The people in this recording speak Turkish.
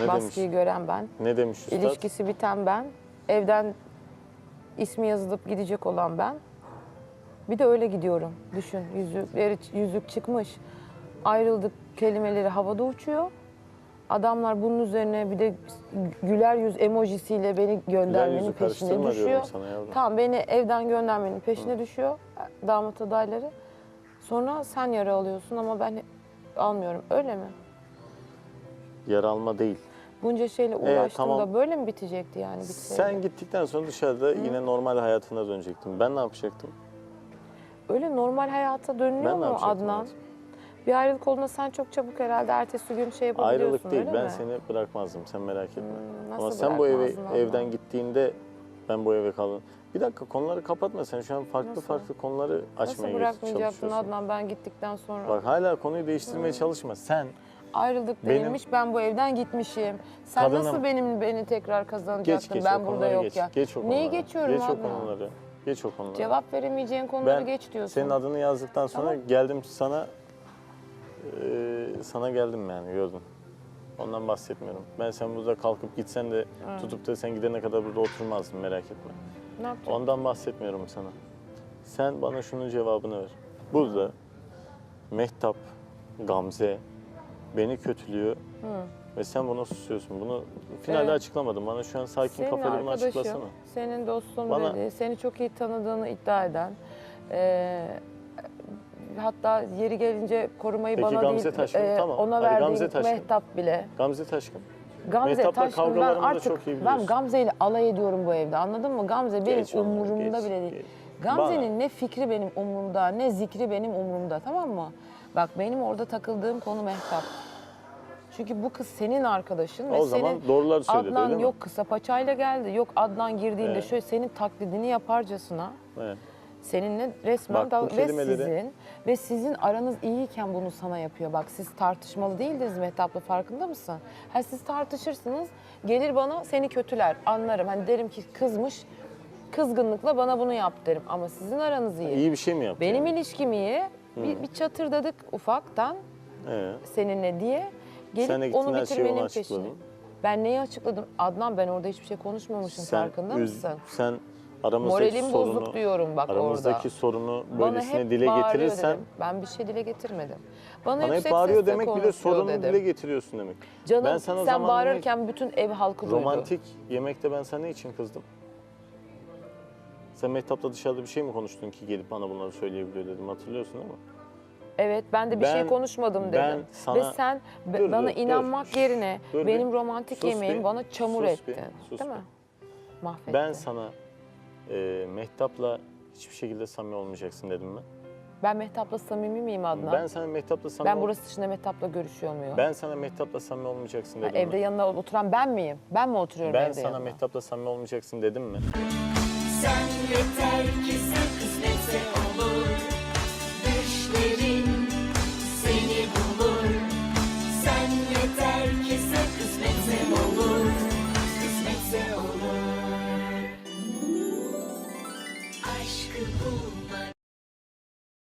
Ne Baskıyı demiş? gören ben. Ne demiş üstad? İlişkisi biten ben. Evden ismi yazılıp gidecek olan ben. Bir de öyle gidiyorum. Düşün yüzükleri yüzük çıkmış. Ayrıldık kelimeleri havada uçuyor. Adamlar bunun üzerine bir de güler yüz emojisiyle beni göndermenin peşine düşüyor. Tamam beni evden göndermenin peşine düşüyor damat adayları. Sonra sen yara alıyorsun ama ben almıyorum. Öyle mi? Yer alma değil. Bunca şeyle uğraştığımda tamam. böyle mi bitecekti yani? bitseydi? Sen gittikten sonra dışarıda yine normal hayatına dönecektin. Ben ne yapacaktım? Öyle normal hayata Ben ne mu yapacaktım Adnan? hayatım? Bir ayrılık olduğunda sen çok çabuk herhalde ertesi gün şey yapabiliyorsun Ayrılık değil. öyle Ben mi? seni bırakmazdım. Sen merak etme. nasıl Ama sen bu eve bırakmazdın evden gittiğinde ben bu eve kaldım. Bir dakika konuları kapatma. Sen şu an farklı farklı konuları Nasıl açmaya bırakmayacaktın çalışıyorsun. Adnan ben gittikten sonra? Bak hala konuyu değiştirmeye çalışma. Sen Ayrılık Benim- denilmiş ben bu evden gitmişim. Sen Kadınım- nasıl benim beni tekrar geç kazanacaktın geç ben o burada konuları yok geç. ya. Geç o konuları. Neyi geçiyorum Geç o Adnan? konuları. Geç o konuları. Cevap veremeyeceğin konuları ben geç diyorsun. senin adını yazdıktan sonra geldim sana eee, sana geldim yani gördün. Ondan bahsetmiyorum. Ben sen burada kalkıp gitsen de tutup da sen gidene kadar burada oturmazdım merak etme. Ne yapacaksın? Ondan bahsetmiyorum sana. Sen bana şunun cevabını ver. Burada Mehtap, Gamze beni kötülüyor ve sen buna susuyorsun. Bunu finalde Evet. açıklamadın. Bana şu an sakin Senin kafayla bunu arkadaşın, açıklasana. senin dostun Bana- dedi, seni çok iyi tanıdığını iddia eden, eee, hatta yeri gelince korumayı Peki bana Gamze değil, Taşkın, eee, tamam. ona Hadi verdiğin Gamze Taşkın. mehtap bile. Gamze Taşkın. Gamze Mehtap'la Taşkın ben kavgalarımı da artık çok iyi ben biliyorsun. Gamze ile alay ediyorum bu evde anladın mı? Gamze benim Geç onları, umurumda geç, bile değil. geç. Gamze'nin ne fikri benim umurumda ne zikri benim umurumda tamam mı? Bak benim orada takıldığım konu Mehtap. Çünkü bu kız senin arkadaşın ve O zaman senin doğruları söyledi, Adnan öyle mi? yok kısa paçayla geldi. Yok Adnan girdiğinde Evet. şöyle senin taklidini yaparcasına Evet. seninle resmen Bak, bu dalga ve kelimeleri- sizin ve sizin aranız iyiyken bunu sana yapıyor. Bak siz tartışmalı değildiniz Mehtap'la farkında mısın? Ha siz tartışırsınız gelir bana seni kötüler anlarım. Hani derim ki kızmış kızgınlıkla bana bunu yap derim ama sizin aranız iyi. İyi bir şey mi yaptı? Benim yani? ilişkim iyi. Bir, bir çatırdadık ufaktan Ee, seninle diye. Gelip Sen de gittin onu her şeyi bitirmenin ona peşine. açıkladın. Ben neyi açıkladım? Adnan ben orada hiçbir şey konuşmamışım farkında üz- mısın? Sen aramızdaki Moralim sorunu, bozuk diyorum bak aramızdaki orada. sorunu böylesine dile bağırıyor getirirsen dedim. Ben bir şey dile getirmedim. Bana, bana hep yüksek bağırıyor sesle demek bir de konuşuyor sorunu dedim. dile getiriyorsun demek. Canım ben sana sen zaman bağırırken bütün ev halkı duydu. romantik yemekte ben sana ne için kızdım? Sen Mehtap'la dışarıda bir şey mi konuştun ki gelip bana bunları söyleyebiliyor dedim hatırlıyorsun değil mi? Evet ben de bir Ben- şey konuşmadım dedim. ben sana- Ve sen be- Dur, bana dur, dur. inanmak yerine Dur bir. benim romantik Sus yemeğimi bir. bana çamur Sus bir. ettin. Sus Değil bir. mi? Mahvettin. Ben sana e, Mehtap'la hiçbir şekilde samimi olmayacaksın dedim mi? Ben Mehtap'la samimi miyim Adnan? Ben sana Mehtap'la samimi Ben ol- burası dışında Mehtap'la görüşüyor muyum? ben sana Mehtap'la samimi olmayacaksın Ha, dedim evde mi? yanında oturan ben miyim? Ben mi oturuyorum Ben evde sana yanında? Mehtap'la samimi olmayacaksın dedim mi? Sen yeter ki sen kısmetse olur